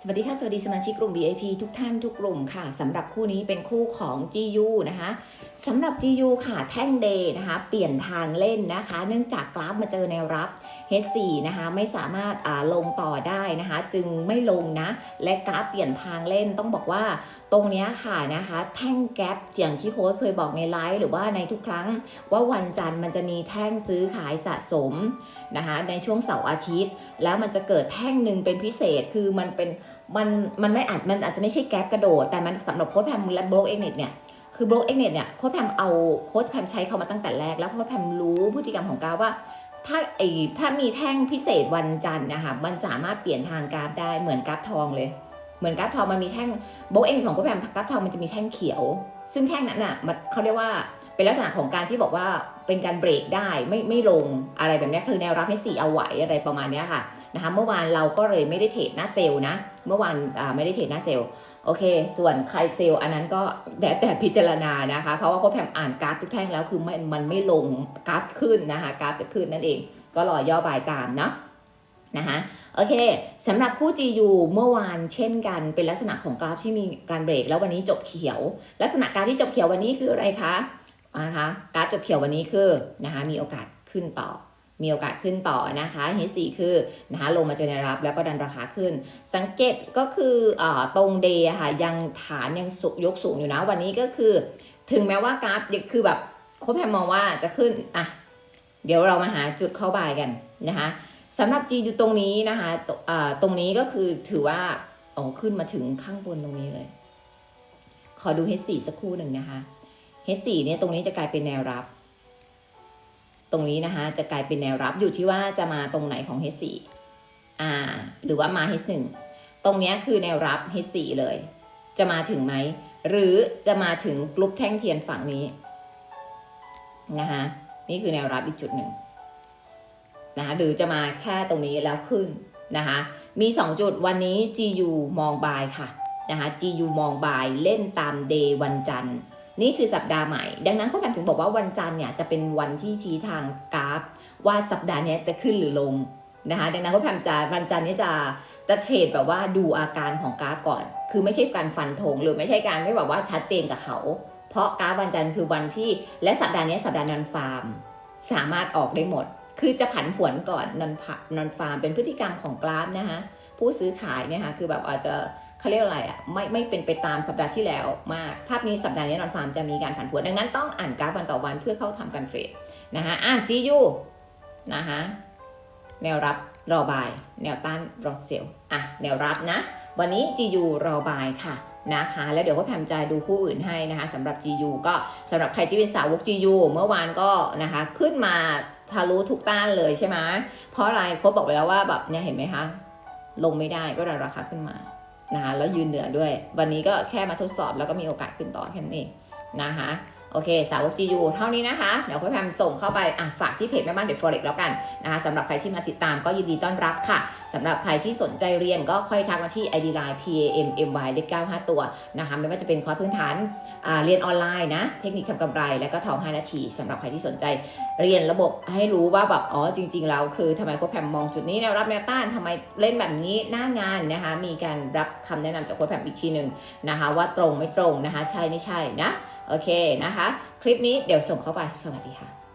สวัสดีค่ะ สวัสดีสมาชิกกลุ่ม VIP ทุกท่านทุกกลุ่มค่ะสำหรับคู่นี้เป็นคู่ของ GU นะคะสำหรับ GU ค่ะแท่งเดย์นะคะ เปลี่ยนทางเล่นนะคะ เนื่องจากกราฟมาเจอแนวรับ H4 นะคะไม่สามารถลงต่อได้นะคะ จึงไม่ลงนะ และกราฟเปลี่ยนทางเล่นต้องบอกว่าตรงนี้ค่ะนะคะ แท่งแกปอย่างที่โค้ชเคยบอกในไลฟ์หรือว่าในทุกครั้ง ว่าวันจันทร์มันจะมีแท่งซื้อขายสะสมนะคะในช่วงเสาร์อาทิตย์ แล้วมันจะเกิดแท่งหนึ่งเป็นพิเศษคือมันเป็น มันมันไม่อาจมันอาจจะไม่ใช่แก๊ปกระโดด แต่มันสำหรับโค้ชแพมและโบล็อกเอ็กเน็ตเนี่ยคือโบล็อกเอ็กเน็ตเนี่ยโค้ชแพมเอาโค้ชแพมใช้เขามาตั้งแต่แรก แล้วโค้ชแพมรู้พฤติกรรมของกราฟว่า ถ้าไอถ้ามีแท่งพิเศษวันจันทร์นะคะมันสามารถเปลี่ยนทางกราฟได้เหมือนกราฟทองเลย เหมือนกราฟทองมันมีแท่งโบล็อกเอ็กของโค้ชแพมกราฟทองมันจะมีแท่งเขียว ซึ่งแท่งนั้นน่ะมันเขาเรียกว่าเป็นลักษณะของการที่บอกว่าเป็นการเบรกได้ไม่ไม่ลงอะไรแบบนี้คือแนวรับให้สี่เอาไหวอะไรประมาณนี้ค่ะ นะคะเมื่อวานเราก็เลยไม่ได้เทรดหน้าเซลล์นะ เมื่อวานไม่ได้เทรดหน้าเซลล์โอเค ส่วนใครเซลล์อันนั้นก็แต่แต่พิจารณานะคะ เพราะว่าเขาแพมอ่านกราฟทุกแท่งแล้วคือมันมันไม่ลงกราฟขึ้นนะคะกราฟจะขึ้นนั่นเอง ก็รอย่อบายตามเนาะนะคะโอเคสำหรับคู่ GU เมื่อวานเช่นกันเป็นลักษณะของกราฟที่มีการเบรกแล้ววันนี้จบเขียว ลักษณะการที่จบเขียววันนี้คืออะไรคะนะคะกราฟจบเขียววันนี้คือนะคะมีโอกาสขึ้นต่อ มีโอกาสขึ้นต่อนะคะ H4 คือนะคะลงมาเจอในวรับแล้วก็ดันราคาขึ้น สังเกตก็คืออตรงเดย์ค่ะยังฐานยังสุยกสูงอยู่นะวันนี้ก็คือ ถึงแม้ว่ากราฟคือแบบโค้ชแพมมองว่าจะขึ้นอะเดี๋ยวเรามาหาจุดเข้าบายกันนะคะสำหรับ G อยู่ตรงนี้นะคะตอ่าตรงนี้ก็คือถือว่าโอ้ขึ้นมาถึงข้างบนตรงนี้เลย ขอดู H4 สักครู่หนึ่งนะคะ H4 เนี่ยตรงนี้จะกลายเป็นแนวรับ รงนี้นะคะ จะกลายเป็นแนวรับอยู่ที่ว่าจะมาตรงไหนของ H4 อ่า หรือว่ามา H1 ตรงนี้คือแนวรับ H4 เลย จะมาถึงไหม หรือจะมาถึงกลุ่มแท่งเทียนฝั่งนี้นะคะนี่คือแนวรับอีกจุดหนึ่งนะคะหรือจะมาแค่ตรงนี้แล้วขึ้นนะคะมี 2 จุดวันนี้ GU มองบายค่ะนะคะ GU มองบายเล่นตามเดย์วันจันทร์ นี่คือสัปดาห์ใหม่ ดังนั้นข้อแผนถึงบอกว่าวันจันทร์เนี่ยจะเป็นวันที่ชี้ทางกราฟ ว่าสัปดาห์นี้จะขึ้นหรือลงนะคะดังนั้นข้อแผนจะวันจันทร์นี้จะจะเทรดแบบว่าดูอาการของกราฟก่อน คือไม่ใช่การฟันธงหรือไม่ใช่การไม่แบบว่าชัดเจนกับเขา เพราะกราฟวันจันทร์คือวันที่และสัปดาห์นี้สัปดาห์นันฟาร์ม สามารถออกได้หมด คือจะผันผวนก่อนนันผันันฟาร์มเป็นพฤติกรรมของกราฟนะคะผู้ซื้อขายเนี่ยค่ะคือแบบอาจจะ เขาเรียกอะไรอะไม่ไม่เป็นไปตามสัปดาห์ที่แล้วมากถ้ามีสัปดาห์นี้นอนฟาร์มจะมีการผันผวนดังนั้นต้องอ่านกราฟวันต่อวันเพื่อเข้าทำการเทรดนะคะอะ GU นะคะแนวรับรอบาย แนวต้านรอเซลอะแนวรับนะ วันนี้ GU รอบายค่ะนะคะแล้วเดี๋ยวก็แพมจะดูคู่อื่นให้นะคะสำหรับ GU ก็สำหรับใครที่เป็นสาวก GU เมื่อวานก็นะคะขึ้นมาทะลุทุกต้านเลยใช่ไหมเพราะอะไรโค้ชบอกไปแล้วว่าแบบเนี่ยเห็นไหมคะลงไม่ได้ก็ดันราคาขึ้นมา นะคะแล้วยืนเหนือด้วย วันนี้ก็แค่มาทดสอบแล้วก็มีโอกาสขึ้นต่อแค่นั้นเองนะคะ โอเค สาวก GU เท่านี้นะคะ เดี๋ยวพ่อแพมส่งเข้าไปอะฝากที่เพจแม่บ้านเด็ดฟอเร็กแล้วกันนะคะสำหรับใครที่มาติดตามก็ยินดีต้อนรับค่ะสำหรับใครที่สนใจเรียนก็ค่อยทักมาที่ ID Line PAM MY เลข95 ตัวนะคะไม่ว่าจะเป็นคอร์สพื้นฐานเรียนออนไลน์นะ เทคนิคทำกำไร แล้วก็ทอง 5 นาทีสำหรับใครที่สนใจเรียนระบบให้รู้ว่าแบบอ๋อจริง ๆ แล้วคือทำไมโค้ชแพมมองจุดนี้แนวรับแนวต้านทำไมเล่นแบบนี้หน้างานนะคะมีการรับคำแนะนำจากโค้ชแพมอีกทีหนึ่งนะคะว่าตรงไม่ตรงนะคะใช่ไม่ใช่นะ โอเคนะคะ คลิปนี้เดี๋ยวส่งเข้าไป สวัสดีค่ะ